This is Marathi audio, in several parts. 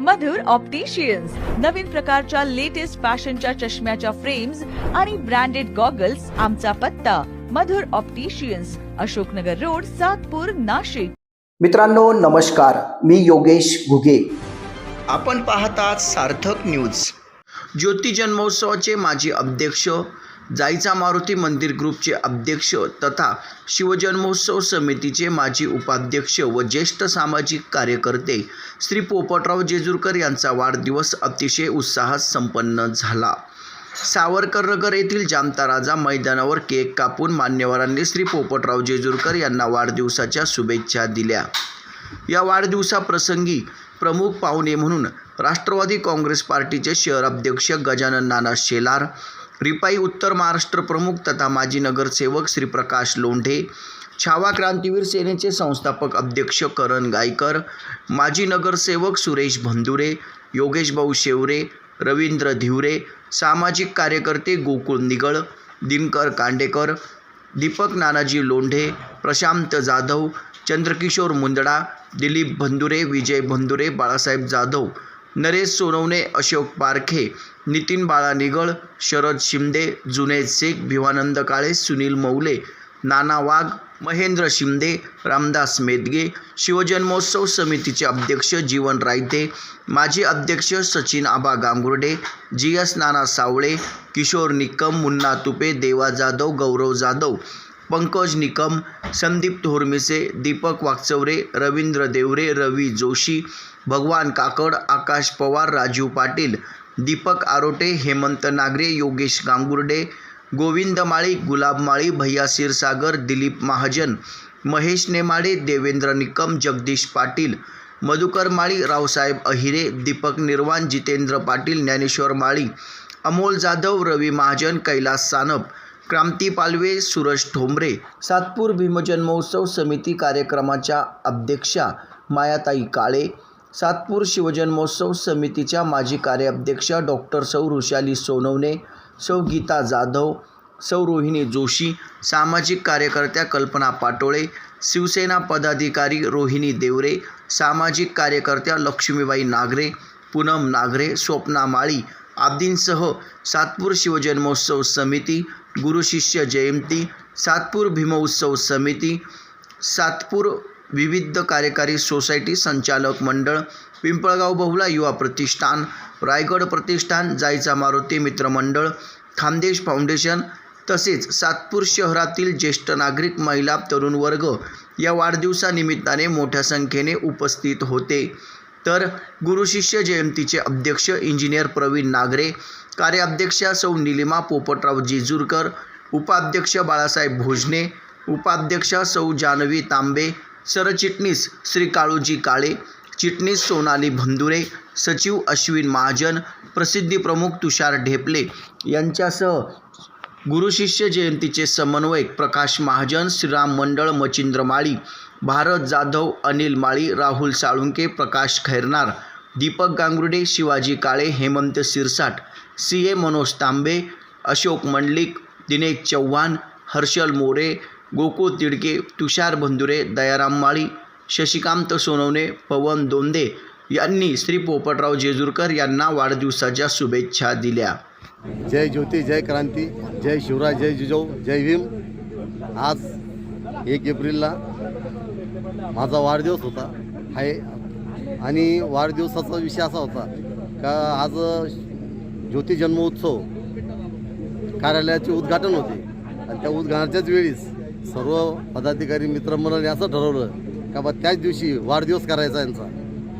मधुर ऑप्टिशियन्स नवीन प्रकारच्या लेटेस्ट फॅशनच्या चष्म्याच्या फ्रेम्स आणि ब्रँडेड गॉगल्स आमचा पत्ता. Madhur opticians Ashoknagar road Satpur Nashik. मित्रांनो नमस्कार. मी योगेश घुगे. आपण पाहतात सार्थक न्यूज ज्योती जन्मोत्सवाचे माजी अध्यक्ष जायचा मारुती मंदिर ग्रुपचे अध्यक्ष तथा शिवजन्मोत्सव समितीचे माजी उपाध्यक्ष व ज्येष्ठ सामाजिक कार्यकर्ते श्री पोपटराव जेजूरकर यांचा वाढदिवस अतिशय उत्साहात संपन्न झाला. सावरकरनगर येथील जामता राजा मैदानावर केक कापून मान्यवरांनी श्री पोपटराव जेजूरकर यांना वाढदिवसाच्या शुभेच्छा दिल्या. या वाढदिवसाप्रसंगी प्रमुख पाहुणे म्हणून राष्ट्रवादी काँग्रेस पार्टीचे शहर अध्यक्ष गजानन नाना शेलार रिपाई उत्तर महाराष्ट्र प्रमुख तथा माजी नगरसेवक श्री प्रकाश लोंढे छावा क्रांतीवीर सेनेचे संस्थापक अध्यक्ष करण गायकर माजी नगरसेवक सुरेश भंदुरे योगेशभाऊ शेवरे रवींद्र धिवरे सामाजिक कार्यकर्ते गोकुळ निगळ दिनकर कांडेकर दीपक नानाजी लोंढे प्रशांत जाधव चंद्रकिशोर मुंदडा दिलीप भंदुरे विजय भंदुरे बाळासाहेब जाधव नरेश सोनवणे अशोक पारखे नितीन बाळा निगळ शरद शिंदे जुनेद शेख भिवानंद काळे सुनील मौले नाना वाघ महेंद्र शिंदे रामदास मेदगे शिवजन्मोत्सव समितीचे अध्यक्ष जीवन रायते माजी अध्यक्ष सचिन आबा गांगुर्डे जी एस नाना सावळे किशोर निकम मुन्ना तुपे देवा जाधव गौरव जाधव पंकज निकम संदीप थोरमिसे दीपक वाकचौरे रवींद्र देवरे रवी जोशी भगवान काकड आकाश पवार राजीव पाटील दीपक आरोटे हेमंत नागरे योगेश गांगुर्डे गोविंद माळी गुलाब माळी भैया क्षीरसागर दिलीप महाजन महेश नेमाडे देवेंद्र निकम जगदीश पाटील मधुकर माळी रावसाहेब अहिरे दीपक निर्वाण जितेंद्र पाटील ज्ञानेश्वर माळी अमोल जाधव रवी महाजन कैलास सानप क्रांती पालवे सूरज ठोंबरे सातपूर भीमजन्मोत्सव समिती कार्यक्रमाच्या अध्यक्षा मायाताई काळे सातपूर शिवजन्मोत्सव समितीच्या माजी कार्याध्यक्षा डॉक्टर सौ ऋषाली सोनवणे सौ गीता जाधव सौ रोहिणी जोशी सामाजिक कार्यकर्त्या कल्पना पाटोळे शिवसेना पदाधिकारी रोहिणी देवरे सामाजिक कार्यकर्त्या लक्ष्मीबाई नागरे पूनम नागरे स्वप्ना माळी आदींसह सातपूर शिवजन्मोत्सव समिती गुरुशिष्य जयंती सातपूर भीमोत्सव समिती सातपूर विविध कार्यकारी सोसायटी संचालक मंडळ पिंपळगाव बहुला युवा प्रतिष्ठान रायगड प्रतिष्ठान जायचा मारुती मित्रमंडळ खानदेश फाउंडेशन तसेच सातपूर शहरातील ज्येष्ठ नागरिक महिला तरुण वर्ग या वाढदिवसानिमित्ताने मोठ्या संख्येने उपस्थित होते. तर गुरुशिष्य जयंतीचे अध्यक्ष इंजिनियर प्रवीण नागरे कार्याध्यक्षा सौ निलिमा पोपटराव जेजूरकर उपाध्यक्ष बाळासाहेब भोजने उपाध्यक्षा सौ जानवी तांबे सरचिटणीस श्री काळूजी काळे चिटणीस सोनाली भंदुरे सचिव अश्विन महाजन प्रसिद्धी प्रमुख तुषार ढेपले यांच्यासह गुरुशिष्य जयंतीचे समन्वयक प्रकाश महाजन श्रीराम मंडळ मचिंद्र माळी भारत जाधव अनिल माळी राहुल साळुंके प्रकाश खैरनार दीपक गांगुर्डे शिवाजी काळे हेमंत सिरसाट सी ए मनोज तांबे अशोक मंडलिक दिनेश चव्हाण हर्षल मोरे गोकुळ तिडके तुषार बंधुरे दयाराम माळी शशिकांत सोनवणे पवन दोंदे यांनी श्री पोपटराव जेजूरकर यांना वाढदिवसाच्या शुभेच्छा दिल्या. जय ज्योती जय क्रांती जय शिवराय जय जिजाऊ जय भीम. आज एक एप्रिलला माझा वाढदिवस होता. आहे. आणि वाढदिवसाचा विषय असा होता का आज ज्योती जन्मोत्सव कार्यालयाचे उद्घाटन होते. आणि त्या उद्घाटनाच्याच वेळीस सर्व पदाधिकारी मित्रमंडळी असं ठरवलं का बा त्याच दिवशी वाढदिवस करायचा यांचा.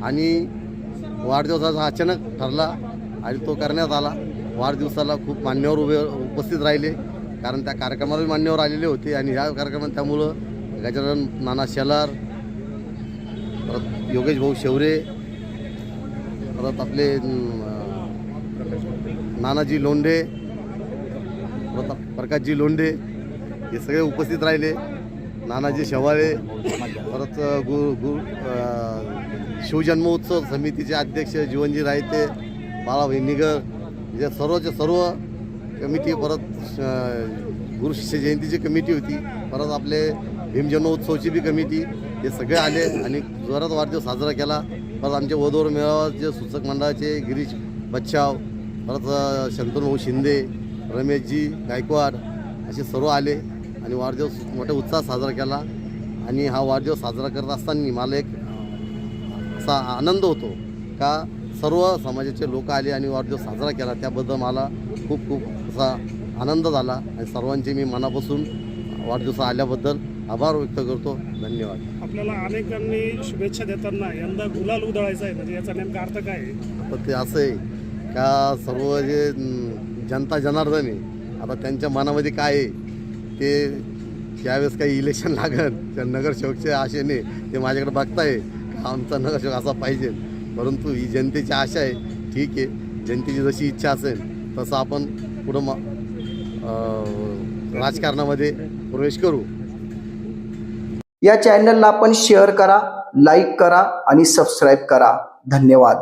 आणि वाढदिवसाचा अचानक ठरला आणि तो करण्यात आला. वाढदिवसाला खूप मान्यवर उभे उपस्थित राहिले. कारण त्या कार्यक्रमाला मान्यवर आलेले होते आणि ह्या कार्यक्रमात त्यामुळं गजानन नाना शेलार परत योगेश भाऊ शेवरे परत आपले नानाजी लोंढे परत प्रकाशजी लोंढे हे सगळे उपस्थित राहिले. नानाजी शेवाळे परत गु गु शिवजन्मोत्सव समितीचे अध्यक्ष जीवनजी रायते बाळाभाई निगर या सर्वच्या सर्व कमिटी परत गुरु शिष्य जयंतीची कमिटी होती परत आपले भीमजन्मोत्सवची बी कमिटी हे सगळे आले आणि जोरात वाढदिवस साजरा केला. परत आमचे वधूवर मेळावाचे सूचक मंडळाचे गिरीश बच्छाव परत शंतनुभाऊ शिंदे रमेशजी गायकवाड असे सर्व आले आणि वाढदिवस मोठ्या उत्साहात साजरा केला. आणि हा वाढदिवस साजरा करत असताना मला एक असा आनंद होतो का सर्व समाजाचे लोक आले आणि वाढदिवस साजरा केला. त्याबद्दल मला खूप खूप असा आनंद झाला आणि सर्वांचे मी मनापासून वाढदिवस आल्याबद्दल आभार व्यक्त करतो. धन्यवाद. आपल्याला अनेकांनी शुभेच्छा देताना यंदा गुलाल उधळायचा आहे. म्हणजे याचा नेमका अर्थ काय आहे? पण ते असं आहे का सर्व जे जनता जनार्दन आहे आता त्यांच्या मनामध्ये काय आहे? ते ज्यावेळेस काही इलेक्शन लागत त्या नगरसेवकच्या आशेने ते माझ्याकडे बघताय का आमचा नगरसेवक असा पाहिजे. परंतु ही जनतेची आशा आहे. ठीक आहे. जनतेची जशी इच्छा असेल तसं आपण पुढं म राजकारणामध्ये प्रवेश करू. या चॅनलला आपण शेअर करा लाईक करा आणि सबस्क्राईब करा. धन्यवाद.